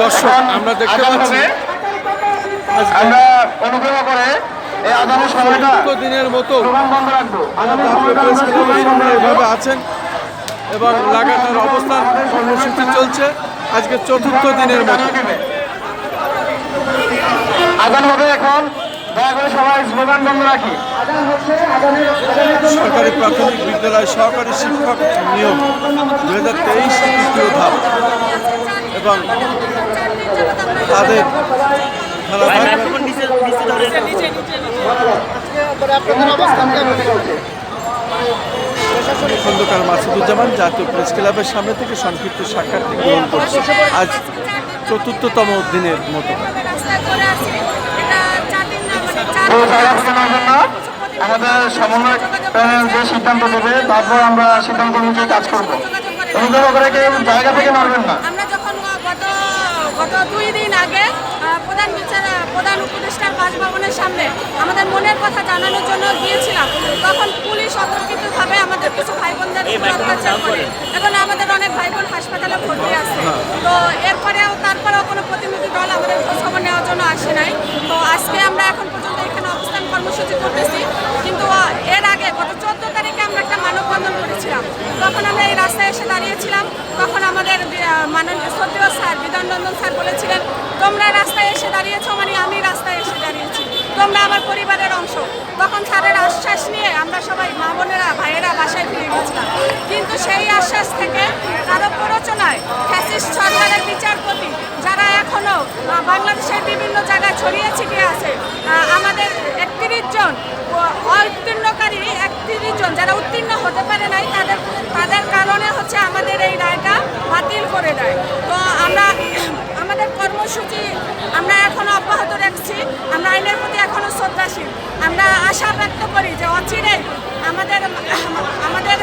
দর্শক আমরা দেখতে পাচ্ছি আমরা অনুগ্রহ করে এই সময়টা দিনের মতো এভাবে আছেন এবং লাগাতার অবস্থান কর্মসূচি চলছে। আজকে চতুর্থ দিনের মতো। হবে এখন দয়া করে সবাই স্লোগান বন্ধ রাখি। সরকারি প্রাথমিক বিদ্যালয় সহকারী শিক্ষক নিয়োগ দু হাজার তেইশ তৃতীয় ধাপ। এবং তাদের খন্দকার মাসুদুজ্জামান জাতীয় প্রেস ক্লাবের সামনে থেকে সংক্ষিপ্ত সাক্ষাৎটি গ্রহণ করছে। আজ চতুর্থতম দিনের মতো। চার জায়গা থেকে না আমাদের সমন্বয় প্যানেল যে সিদ্ধান্ত দেবে তারপর আমরা সিদ্ধান্ত অনুযায়ী কাজ করব। অনুগ্রহ করে কেউ জায়গা থেকে নড়বেন না। আমরা যখন গত গত দুই দিন আগে প্রধান বিচার প্রধান উপদেষ্টার বাসভবনের সামনে আমাদের মনের কথা জানানোর জন্য গিয়েছিলাম তখন পুলিশ অতর্কিতভাবে আমাদের কিছু ভাই বোনদের অত্যাচার করে। এখন আমাদের অনেক ভাই বোন হাসপাতালে ভর্তি আছে। তো এরপরেও তারপরেও কোনো প্রতিনিধি দল আমাদের খোঁজখবর নেওয়ার জন্য আসে নাই। তো আজকে আমরা এখন কর্মসূচি করতেছি। কিন্তু এর আগে গত চোদ্দ তারিখে আমরা একটা মানববন্ধন করেছিলাম। তখন আমরা এই রাস্তায় এসে দাঁড়িয়েছিলাম, তখন আমাদের মাননীয় শ্রদ্ধেয় স্যার বিধানরঞ্জন স্যার বলেছিলেন, তোমরা রাস্তায় এসে দাঁড়িয়েছো মানে আমি রাস্তায় এসে দাঁড়িয়েছি। তোমরা আমার পরিবারের অংশ। তখন স্যারের আশ্বাস নিয়ে আমরা সবাই মা বোনেরা, ভাইয়েরা বাসায় ফিরে গেছিলাম। কিন্তু সেই আশ্বাস থেকে যারা উত্তীর্ণ হতে পারে নাই, তাদের তাদের কারণে হচ্ছে আমাদের এই রায়টা বাতিল করে দেয়। তো আমরা, আমাদের কর্মসূচি, আমরা এখনও অব্যাহত রাখছি, আমরা আইনের প্রতি এখনও শ্রদ্ধাশীল। আমরা আশা ব্যক্ত করি যে অচিরেই আমাদের আমাদের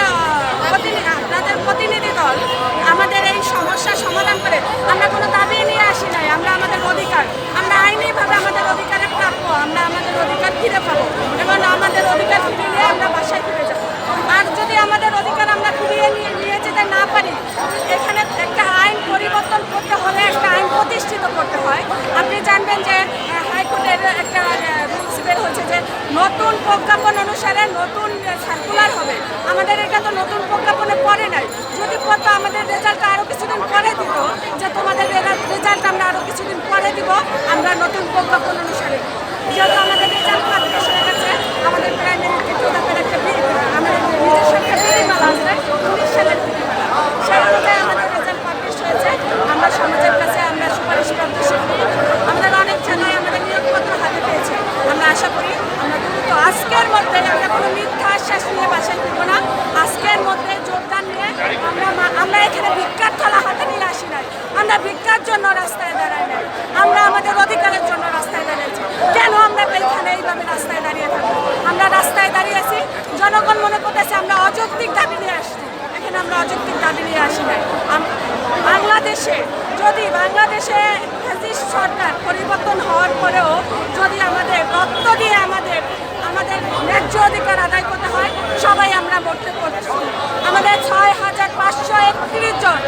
আমরা ফিরিয়ে নিয়ে নিয়ে যেতে না পারি। এখানে একটা আইন পরিবর্তন করতে হলে একটা আইন প্রতিষ্ঠিত করতে হয়। আপনি জানবেন যে হাইকোর্টের একটা রুলস বের হচ্ছে যে নতুন প্রজ্ঞাপন অনুসারে নতুন সার্কুলার হবে। আমাদের এটা তো নতুন প্রজ্ঞাপনে পড়ে নাই। যদি পড়তো, আমাদের রেজাল্টটা আরও কিছুদিন পরে দিত যে তোমাদের রেজাল্ট আমরা আরও কিছুদিন পরে দিব, আমরা নতুন প্রজ্ঞাপন অনুসারে। যেহেতু আমাদের রেজাল্ট পাবলিশ আমাদের জন্য রাস্তায় দাঁড়ায় নাই। আমরা আমাদের অধিকারের জন্য রাস্তায় দাঁড়িয়েছি। কেন আমরা এখানে এইভাবে রাস্তায় দাঁড়িয়ে থাকি আমরা রাস্তায় দাঁড়িয়ে আছি জনগণ মনে করতেছে আমরা অযৌক্তিক দাবি নিয়ে আসছি। এখানে আমরা অযৌক্তিক দাবি নিয়ে আসি নাই। বাংলাদেশে যদি, বাংলাদেশে সরকার পরিবর্তন হওয়ার পরেও যদি আমাদের রক্ত দিয়ে আমাদের আমাদের ন্যায্য অধিকার আদায় করতে হয়, সবাই আমরা মরতে পড়ছি। আমাদের ছয় হাজার পাঁচশো একত্রিশ জন